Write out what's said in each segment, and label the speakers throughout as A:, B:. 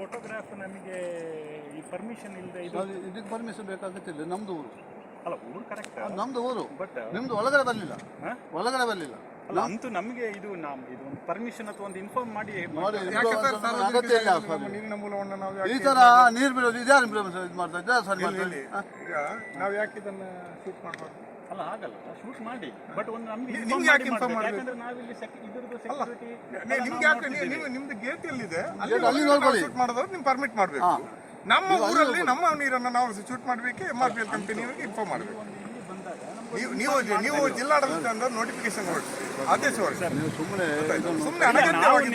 A: Photograph ನಮಗೆ ಈ permission ಇಲ್ಲದೆ ಇದು
B: ಅದು ಇದಕ್ಕೆ ಪರ್ಮಿಷನ್ ಬೇಕಾಗುತ್ತಿಲ್ಲ ನಮ್ದು ಊರು.
A: ಅಲ್ಲ ಊರು ಕರೆಕ್ಟ್
B: ನಮ್ದು ಊರು.
A: ಬಟ್
B: ನಿಮ್ದು ಒಳಗಡೆ ಬರಲಿಲ್ಲ? ಒಳಗಡೆ ಬರಲಿಲ್ಲ.
A: ಅಲ್ಲ ಅಂತೂ ನಮಗೆ ಇದು ನಮ್ ಇದು ಒಂದು ಪರ್ಮಿಷನ್ ಅಥವಾ ಒಂದು ಇನ್ಫಾರ್ಮ್ ಮಾಡಿ
B: ಇದು
C: ಯಾಕೆ ಸರ್
B: ಅಗತ್ಯ ಇಲ್ಲ.
C: ನಮ್ಮ ನೀರಿನ ಮೂಲವನ್ನು ನಾವು
B: ಈ ತರ ನೀರು ಬಿಡೋದು ಇದ್ಯಾರು ಇದು ಮಾಡ್ತಾ ಇದ್ದಾರೆ? ಸರಿ ಮಾಡ್ತಾ.
C: ಈಗ ನಾವು ಯಾಕೆ ಇದನ್ನ ಶೂಟ್ ಮಾಡಬಾರ್ದು?
A: ಅಲ್ಲ ಆಗಲ್ಲ. ಶೂಟ್ ಮಾಡಿ. ಬಟ್ ಒಂದು ನಮ್ಗೆ
C: ನಿಮ್ಗೆ
A: inform
C: ಯಾಕೆ
A: ಮಾಡಿ
C: inform
A: ಮಾಡ್ಬೇಕು. ಯಾಕಂದ್ರೆ ನಾವಿಲ್ಲಿ sec- ಇದ್ರದ್ದು
C: ಅಲ್ಲ
A: ಸೆಕ್ಯೂರಿಟಿ
C: ನಿಮ್ಗೆ ಯಾಕೆ ನೀವು- ನೀವು ನಿಮ್ದು ಗೇಟ್ ಎಲ್ಲಿದೆ? ಅಲ್ಲಿ
B: ಅಲ್ಲಿ ನೋಡ್ಕೊಳ್ಳಿ.
C: ಶೂಟ್ ಮಾಡೋದವ್ರು ನಿಮ್ಗೆ ಪರ್ಮಿಟ್ ಮಾಡಬೇಕು. ನಮ್ಮ ಊರಲ್ಲಿ ನಮ್ಮ ನೀರನ್ನು ನಾವು ಶೂಟ್ ಮಾಡಬೇಕು ಎಂ ಆರ್ ಪಿ ಎಲ್ ಕಂಪನಿಯವರಿಗೆ ಇನ್ಫಾರ್ಮ್ ಮಾಡಬೇಕು ನೀವು ನೀವು ಜಿಲ್ಲಾಡಳಿತದಿಂದ ನೋಟಿಫಿಕೇಶನ್ ಹೊರಡಿಸಿ ಆದೇಶ ಹೊರಡಿಸಿ
B: ನೀವು ಸುಮ್ಮನೆ
C: ಸುಮ್ಮನೆ ಅನಗತ್ಯವಾಗಿ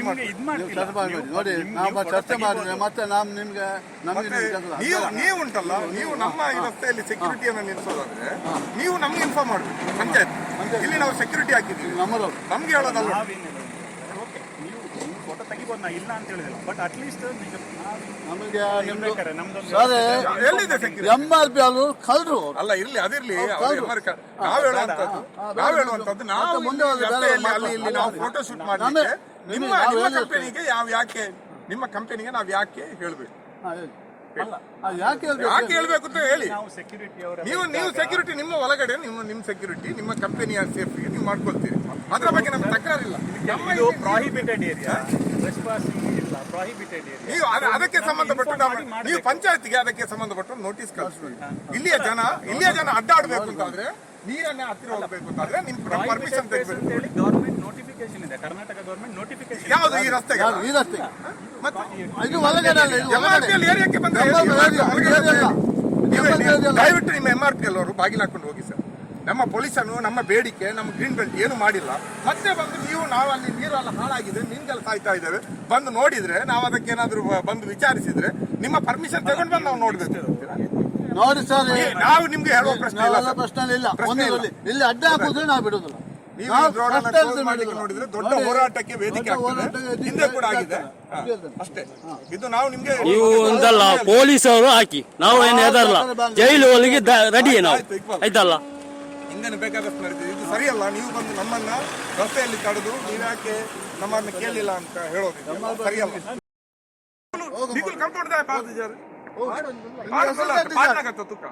B: ನೋಡಿ ನಾವು ಚರ್ಚೆ ಮಾಡಿದ್ರೆ ಮತ್ತೆ ನಾವು ನಿಮ್ಗೆ ನಮಗೆ
C: ನೀವು ನೀವು ಉಂಟಲ್ಲ ನೀವು ನಮ್ಮ ಈ ರಸ್ತೆಯಲ್ಲಿ ಸೆಕ್ಯೂರಿಟಿಯನ್ನು ನಿಲ್ಲಿಸೋದಾದ್ರೆ ನೀವು ನಮ್ಗೆ ಇನ್ಫಾರ್ಮ್ ಮಾಡಬೇಕು. ಪಂಚಾಯತ್. ಇಲ್ಲಿ ನಾವು ಸೆಕ್ಯೂರಿಟಿ ಹಾಕಿದ್ದೀವಿ.
B: ನಮ್ಮದವ್ರು
C: ನಮ್ಗೆ ಹೇಳೋದಲ್ಲ
A: ನಾವೇನಿಲ್ಲ ಓಕೆ ನೀವು ನೀವು ಫೋಟೋ ತೆಗಿಬೋದು ನಾ ಇಲ್ಲ ಅಂತ ಹೇಳಿದಿಲ್ಲ. ಬಟ್ ಅಟ್ಲೀಸ್ಟ್ ಈಗ
B: ನಮಗೆ ನಿಮ್ದು
A: ನಮ್ದೊಂದು
B: ಸರಿ
C: ಎಲ್ಲಿದೆ ಸೆಕ್ಯೂರಿಟಿ
B: ಎಂ ಆರ್ ಪಿ ಅವರು ಕಲ್ರು.
C: ಅಲ್ಲ ಇರ್ಲಿ ಅದಿರ್ಲಿ ನಾವ್ ಹೇಳುವಂತದ್ದು ನಾವ್ ಹೇಳುವಂತದ್ದು ನಾವು
B: ಮುಂದೆ
C: ಅಲ್ಲಿ ಇಲ್ಲಿ ನಾವು ಫೋಟೋ ಶೂಟ್ ನಿಮ್ಮ
B: ನಾವು
C: ಕಂಪನಿಗೆ ಯಾವ ಯಾಕೆ ನಿಮ್ಮ ಕಂಪನಿಗೆ ನಾವ್ ಯಾಕೆ ಹೇಳ್ಬೇಕು?
B: ಯಾಕೆ ಹೇಳ್ಬೇಕು?
C: ಅಂತ ಹೇಳಿ.
A: ನಾವು
C: ನೀವು ಸೆಕ್ಯೂರಿಟಿ ನಿಮ್ಮ ಒಳಗಡೆ ನಿಮ್ಮ ನಿಮ್ಮ ಸೆಕ್ಯೂರಿಟಿ ನಿಮ್ಮ ಕಂಪನಿಯ ಸೇಫ್ಟಿಗೆ ನೀವು ಮಾಡ್ಕೊಳ್ತೀರಿ. ಅದ್ರ ಬಗ್ಗೆ ನಮ್ಗೆ ತಕರಾರಿಲ್ಲ.
A: ಇದು
C: ಇಲ್ಲಿ-
A: ಪ್ರಾಹಿಬಿಟೆಡ್ ಏರಿಯಾ ರೆಸ್ಪಾಸಿಂಗ್ ಇಲ್ಲ ಪ್ರಾಹಿಬಿಟೆಡ್ ಏರಿಯಾ
C: ನೀವು ಅದಕ್ಕೆ ಸಂಬಂಧಪಟ್ಟು ನಾವು ಪಂಚಾಯತ್ಗೆ ಅದಕ್ಕೆ ಸಂಬಂಧಪಟ್ಟು ನೋಟಿಸ್ ಕಳಿಸ್ಬೇಕು ಇಲ್ಲಿಯ ಜನ ಇಲ್ಲಿಯ ಜನ ಅಡ್ಡಾಡ್ಬೇಕು ಅಂತಾದ್ರೆ ನೀರನ್ನ ಹತ್ತಿರ ಹೋಗ್ಬೇಕು ಅಂತಂದ್ರೆ ನಿಮ್ ಪರ್ಮಿಷನ್
A: ತೆಗೆದು ನೋಟಿಫಿಕೇಶನ್ ಇದೆ. ಕರ್ನಾಟಕ ಗವರ್ಮೆಂಟ್ ನೋಟಿಫಿಕೇಶನ್
C: ಯಾವುದು? ಈ ರಸ್ತೆಗೆ
B: ಯಾರು? ಈ ರಸ್ತೆ
C: ಮತ್ತೆ
B: ಇದು ಅಲ್ಲ ಇದು.
C: ಏರಿಯಾಕ್ಕೆ ಬಂದ್ರೆ. ದಯವಿಟ್ಟು ನಿಮ್ಮ ಎಂ ಆರ್ ಪಿ ಎಲ್ ಅವರು ಬಾಗಿಲು ಹಾಕೊಂಡು ಹೋಗಿ ಸರ್. ನಮ್ಮ ಪೊಲೀಸನು ನಮ್ಮ ಬೇಡಿಕೆ ನಮ್ಮ ಗ್ರೀನ್ ಬೆಲ್ಟ್ ಏನು ಮಾಡಿಲ್ಲ. ಮತ್ತೆ ಬಂದು ನೀವು ನಾವು ಅಲ್ಲಿ ನೀರೆಲ್ಲ ಹಾಳಾಗಿದೆ ಮೀನುಗಳು ಸಾಯ್ತಾ ಇದ್ದಾವೆ. ಬಂದು ನೋಡಿದ್ರೆ ನಾವು ಅದಕ್ಕೆ ಏನಾದ್ರು ಬಂದು ವಿಚಾರಿಸಿದ್ರೆ ನಿಮ್ಮ ಪರ್ಮಿಷನ್ ತಗೊಂಡು ಬಂದು ನಾವು ನೋಡ್ಬೇಕು.
B: ನೋಡಿ ಸರ್.
C: ನಾವು ನಿಮ್ಗೆ ಹೇಳುವ ಪ್ರಶ್ನೆ ಇಲ್ಲ
B: ಪ್ರಶ್ನೆ ಇಲ್ಲ.
C: ಪ್ರಶ್ನೆ
B: ಒಂದು
C: ಇಲ್ಲ.
B: ಇಲ್ಲಿ ಇಲ್ಲಿ ಅಡ್ಡ ಹಾಕುದ್ರೆ ನಾವು ಬಿಡುದಿಲ್ಲ
C: ನೀವು ರೋಡನ್ನ ಮಾಡ್ಲಿಕ್ಕೆ. ನೋಡಿದ್ರೆ ದೊಡ್ಡ ಹೋರಾಟಕ್ಕೆ ವೇದಿಕೆ ಆಗ್ತದೆ. ಹಿಂದೆ ಕೂಡ ಆಗಿದೆ. ಹಾ,
B: ಆಗ್ತದೆ.
C: ಅಷ್ಟೇ. ಇದು ನಾವು ನಿಮ್ಗೆ
D: ನೀವು ಒಂದಲ್ಲ ಪೊಲೀಸ್ ಅವರು ಹಾಕಿ. ನಾವು ಏನು ಹೆದರಲ್ಲ. ಜೈಲು ಹೋಲಿಗೆ ರೆಡಿ ನಾವು. ಆಯ್ತಲ್ಲ?
C: ಹಿಂಗೇನು ಬೇಕಾದಷ್ಟು ನಡೀತಿದೆ. ಇದು ಸರಿಯಲ್ಲ ನೀವು ಬಂದು ನಮ್ಮನ್ನ ರಸ್ತೆಯಲ್ಲಿ ತಡೆದು ನೀವ್ಯಾಕೆ ನಮ್ಮನ್ನ ಕೇಳಿಲ್ಲ ಅಂತ ಹೇಳೋದು ಇದೆಯಲ್ಲ, ಸರಿಯಲ್ಲ.
B: ಜಡ್ಡಿದ್ದಾರೆ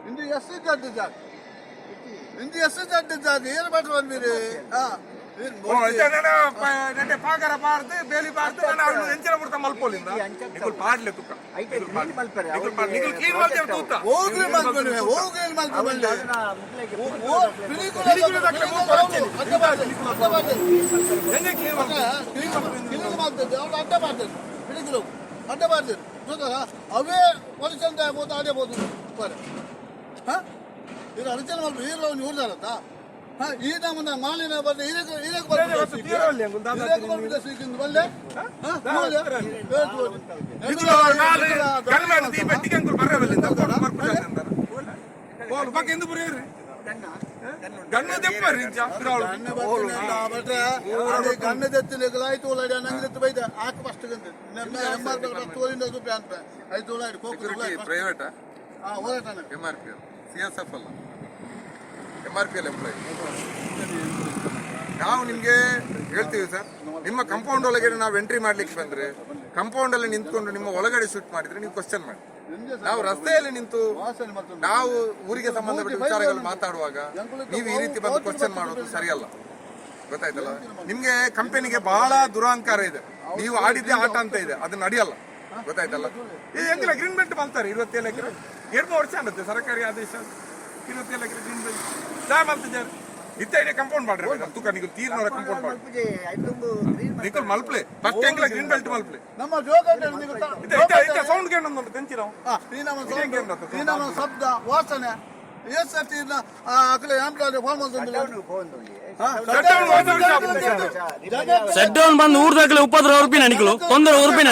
B: ಇಂದು ಎಷ್ಟು ಜಡ್ಡಿದ್ದಾರೆ ಏನು ಮಾಡ್ರು ಬಂದಿರಿ ಹಾ ಏನ್
C: ಓ ಹಾ ನೆಟ್ಟೆ ಪಾಗರ ಪಾರ್ದು ಬೇಲಿ ಪಾರ್ದು ನಾನು ಅವ್ನು ಎಂಚಿನ ಮಲ್ಪೋಲಿಂದ. ಪಾಡ್ಲೆ ತುಕ. ನಿಖಿಲ್ ಪಾಡ್ ನಿಖಿಲ್ ಪಾಡ್ ನಿಖಿಲ್ ಕ್ಲೀನ್ ಮಾಡ್ತೇವೆ ತೂತ.
B: ಹೋಗ್ರಿ ಮಲ್ಕೊಳ್ಳಿ ಹೋಗ್ರಿ ಮಲ್ಕೊಳ್ಳಿ
C: ಪಿಲಿಕುಲದಕ್ಕೆ ಮೂಗು ಬರಚೇನೆ. ಹೆಂಗೆ ಕ್ಲೀನ್ ಮಾಡ್ತೇವೆ
B: ಅಡ್ಡ ಹಿಡಿದ್ರು ಅಡ್ಡ ಜೊತೆಗ ಅವೇ ಪೊಲೀಸ್ ಅಂತ ಆಗ್ಬೋದು ಅದೇ ಬೋದು ಹಾ? ಇದು ಅಡಚಣೆ ಮಾಡ್ಬೋದು ಈರಲ್ಲ ಅವ್ನು ಇವ್ರದಾರತ್ತ ಹಾ ಈ ನಮ್ಮನ್ನ ಮಾಲಿನ ಇದಕ್ಕೆ ಇದಕ್ಕೆ
C: ದಾದಾ
B: ಬಲ್ಲೆ
C: ಬಗ್ಗೆ ಎಂದು ಗಣ್ಣು ದೆಪ್ಪರಿ
B: ಉಳ್ಳಾಡಿ ನಂಗೆ ಬೈದ. ಫಸ್ಟ್ ರೂಪಾಯಿ ಅಂತ. ಐದು ಉಳ್ಳಾಡಿ ಕೋಕು
C: ಪ್ರೈವೇಟ್
B: ಹಾ ಹೋರಾಟನ.
C: M R P C S F ಅಲ್ಲ. M R P L employee ನಾವು ನಿಮ್ಗೆ ಹೇಳ್ತೀವಿ ಸರ್ ನಿಮ್ಮ ಕಂಪೌಂಡ್ ಒಳಗೆ ನಾವು ಎಂಟ್ರಿ ಮಾಡ್ಲಿಕ್ಕೆ ಬಂದ್ರೆ ಕಂಪೌಂಡ್ ಅಲ್ಲಿ ನಿಂತ್ಕೊಂಡು ನಿಮ್ಮ ಒಳಗಡೆ ಶೂಟ್ ಮಾಡಿದ್ರೆ ನೀವು ಕ್ವಶನ್ ಮಾಡಿ. ನಾವು ರಸ್ತೆಯಲ್ಲಿ ನಿಂತು ನಾವು ಊರಿಗೆ ಸಂಬಂಧಪಟ್ಟ ವಿಚಾರಗಳು ಮಾತಾಡುವಾಗ ನೀವು ಈ ರೀತಿ ಬಂದು ಕ್ವಶನ್ ಮಾಡೋದು ಸರಿಯಲ್ಲ. ಗೊತ್ತಾಯ್ತಲ್ಲ? ನಿಮ್ಗೆ ಕಂಪನಿಗೆ ಬಹಳ ದುರಹಂಕಾರ ಇದೆ. ನೀವು ಆಡಿದ್ದೆ ಆಟ ಅಂತ ಇದೆ, ಅದು ನಡೆಯಲ್ಲ. ಗೊತ್ತಾಯ್ತಲ್ಲ? ಈ ಹೆಂಗಿಲ್ಲ ಮಲ್ತಾರೆ ಇವತ್ತೇಳು ಎಕರೆ. ಎರಡು ವರ್ಷ ಆಗುತ್ತೆ ಸರ್ಕಾರಿ ಆದೇಶ. ಮಲ್ತಿದ್ದಾರೆ ಇತ್ತ ಇದೆ ಕಂಪೌಂಡ್ ಮಾಡ್ರಿ ತೂಕ ನೀವು ತೀರ್ನವರ ಕಂಪೌಂಡ್ ಮಾಡಿ. ನಿಖಲ್ ಮಲ್ಪ್ಲೆ. ಫಸ್ಟ್ ಗ್ರೀನ್ ಬೆಲ್ಟ್ ಮಲ್ಪ್ಲೆ.
B: ನಮ್ಮ ಜೋಗ
C: ಇತ್ತ ಇತ್ತ ಇತ್ತ ಸೌಂಡ್ ಗೇಮ್ ಒಂದು ತೆಂಚಿ ನಾವು
B: ಈ ನಮ್ಮ ಶಬ್ದ ವಾಸನೆ. ಎಸ್
D: ಡೌನ್ ಬಂದು ಊರ್ದಾಗಲೇ ಉಪದ್ರ ಉರ್ಪಿನ ನಿಖಲು ತೊಂದರೆ ಉರ್ಪಿನ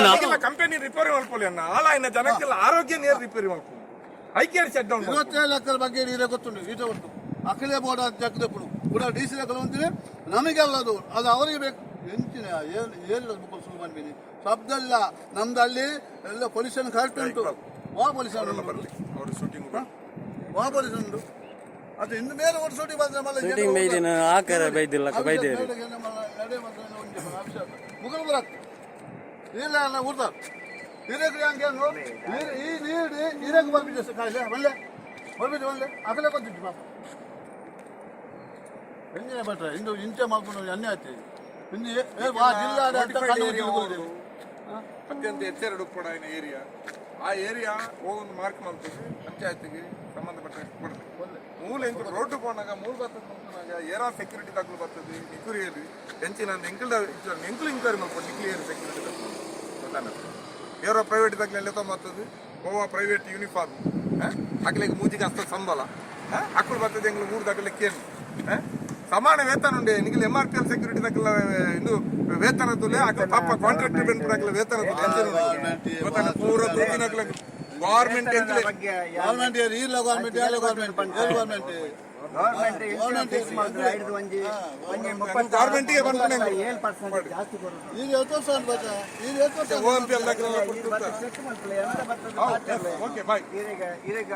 C: ಕಂಪನಿ ರಿಪೇರಿ ಮಾಡ್ಕೊಳ್ಳಿ ಅನ್ನ ಆಲ ಇನ್ನ ಜನಕ್ಕೆಲ್ಲ ಆರೋಗ್ಯ ನೀರು ರಿಪೇರಿ ಮಾಡ್ಕೊಳ್ಳಿ. ಐಕ್ಯ ಶಟ್ ಡೌನ್
B: ఇరవై ಲಕ್ಷದ ಬಗ್ಗೆ ನೀರೇ ಗೊತ್ತುಂಟು ಈಟ ಉಂಟು. ಅಖಿಲೆ ಬೋರ್ಡ್ ಜಗದಪ್ಪನು ಕೂಡ. ಡಿ ಸಿ ಲೆಕ್ಕಲು ಅಂತೀನಿ ನಮಗೆಲ್ಲದು ಅದು ಅದು ಅವರಿಗೆ ಬೇಕು. ಎಂಚಿನ ಏನು ಏನು ಮಕ್ಕಳು ಶುರು ಮಾಡ್ತೀನಿ ಶಬ್ದ ಇಲ್ಲ ನಮ್ದಲ್ಲಿ ಎಲ್ಲ ಪೊಲ್ಯೂಷನ್ ಕರೆಕ್ಟ್ ಉಂಟು. ವಾ ಪೊಲ್ಯೂಷನ್
C: ಅವರು ಶೂಟಿಂಗ್
B: ವಾ ಪೊಲ್ಯೂಷನ್ ಉಂಟು. ಅದು ಇನ್ನು ಮೇಲೆ ಒಂದು ಸೂಟಿ ಬಂದ್ರೆ ಮಲ್ಲ
D: ಶೂಟಿಂಗ್ ಬೈದಿನ ಆಕಾರ ಬೈದಿಲ್ಲ ಬೈದೇರಿ
B: ಮುಗಲ್ ಬರಕ್ ಇಲ್ಲ ಊರ್ತಾರ ಹಿರೇಕ್ರಿ ನೀರು ಈ- ಹಿರೇಕ್ ಸರ್ ಕಾಯಿಲೆ ಒಳ್ಳೆ ಬರ್ಬಿಟ್ಟು ಒಳ್ಳೆ ಬಂದಿತ್ತು ಪಾಪ. ಹೆಂಗೆ ಭಟ್ರೆ ಇಂದು ಇಂಚೆ ಮಾಡ್ಕೊಂಡು ಎಣ್ಣೆ ಆಯ್ತು. ಇಟ್ಕೊಂಡಿದ್ದೇವೆ.
C: ಅತ್ಯಂತ ಎಚ್ಚರ ಕೂಡ ಏರಿಯಾ ಆ ಏರಿಯಾ ಹೋಗೊಂದು ಮಾರ್ಕ್ ಮಾಡ್ತೀವಿ ಪಂಚಾಯತಿಗೆ ಸಂಬಂಧಪಟ್ಟ ಕೊಡ್ಬೇಕು. ಮೂಲ ಹೆಂಗ್ ರೋಡ್ ಪೋನಾಗ ಮೂಲ ಬರ್ತದೆ ಏರಾ ಸೆಕ್ಯೂರಿಟಿ ದಾಖಲು ಬರ್ತದೆ ನಿಕುರಿಯಲ್ಲಿ ಎಂಚಿನ ಎಂಕಲ್ ಇಂಕ್ವೈರಿ ಮಾಡ್ಕೊಂಡು ನಿಕ್ಲಿಯರ್ ಸೆಕ್ಯೂರಿಟಿ ತಗೊಳ್ಳು ಗೊತ್ತಾನ ಏರೋ ಪ್ರೈವೇಟ್ ತಗೊಳ್ಳಿ ಎತ್ತ ಬರ್ತದೆ ಓವಾ ಪ್ರೈವೇಟ್ ಯೂನಿಫಾರ್ಮ್ ಅಕ್ಲಿಗೆ ಮೂಜಿಗೆ ಅಷ್ಟ ಸಂಬಳ ಅಕ್ಕಳು ಬರ್ತದೆ ಎಂಗ್ಳು ಮೂರು ತಗೊಳ್ಳಿಕ್ಕೆ ಏನು ಸಮಾನ ವೇತನ ಉಂಡೆ Nikhil M R P L security ತಕ್ಕಲ ಇದು ವೇತನ ತುಲೆ ಅಕ್ಕ ಪಾಪ ಕಾಂಟ್ರಾಕ್ಟ್ ಬೆಂಟ್ ತಕ್ಕಲ ವೇತನ ತುಲೆ ಗೊತ್ತಾನ ಪೂರ ತೂಕಿನ ಗವರ್ಮೆಂಟ್ ಎಂತಲೇ
B: ಗೌರ್ಮೆಂಟ್ ಏರಿ ಇಲ್ಲ ಗೌರ್ಮೆಂಟ್ ಎಲ್ಲ ಗೌರ್ಮೆಂಟ್ ಎಲ್ಲ ಗೌರ್ಮೆಂಟ್
C: ಗಾರ್ಮೆಂಟಿಗೆ
E: ಜಾಸ್ತಿ ಕೊಡೋದು.
B: ಈಗ ವರ್ಷ ಈಗ ಎತ್ತು ವರ್ಷ
C: ಓ ಎಂ ಪಿ ಎಲ್ಲ
E: ಚೆಕ್ ಮಾಡ್ಕೊಳ್ಳಿ ಎಂತ ಬರ್ತದೆ
C: ಓಕೆ ಬಾಯ್
E: ಈಗ ಈಗ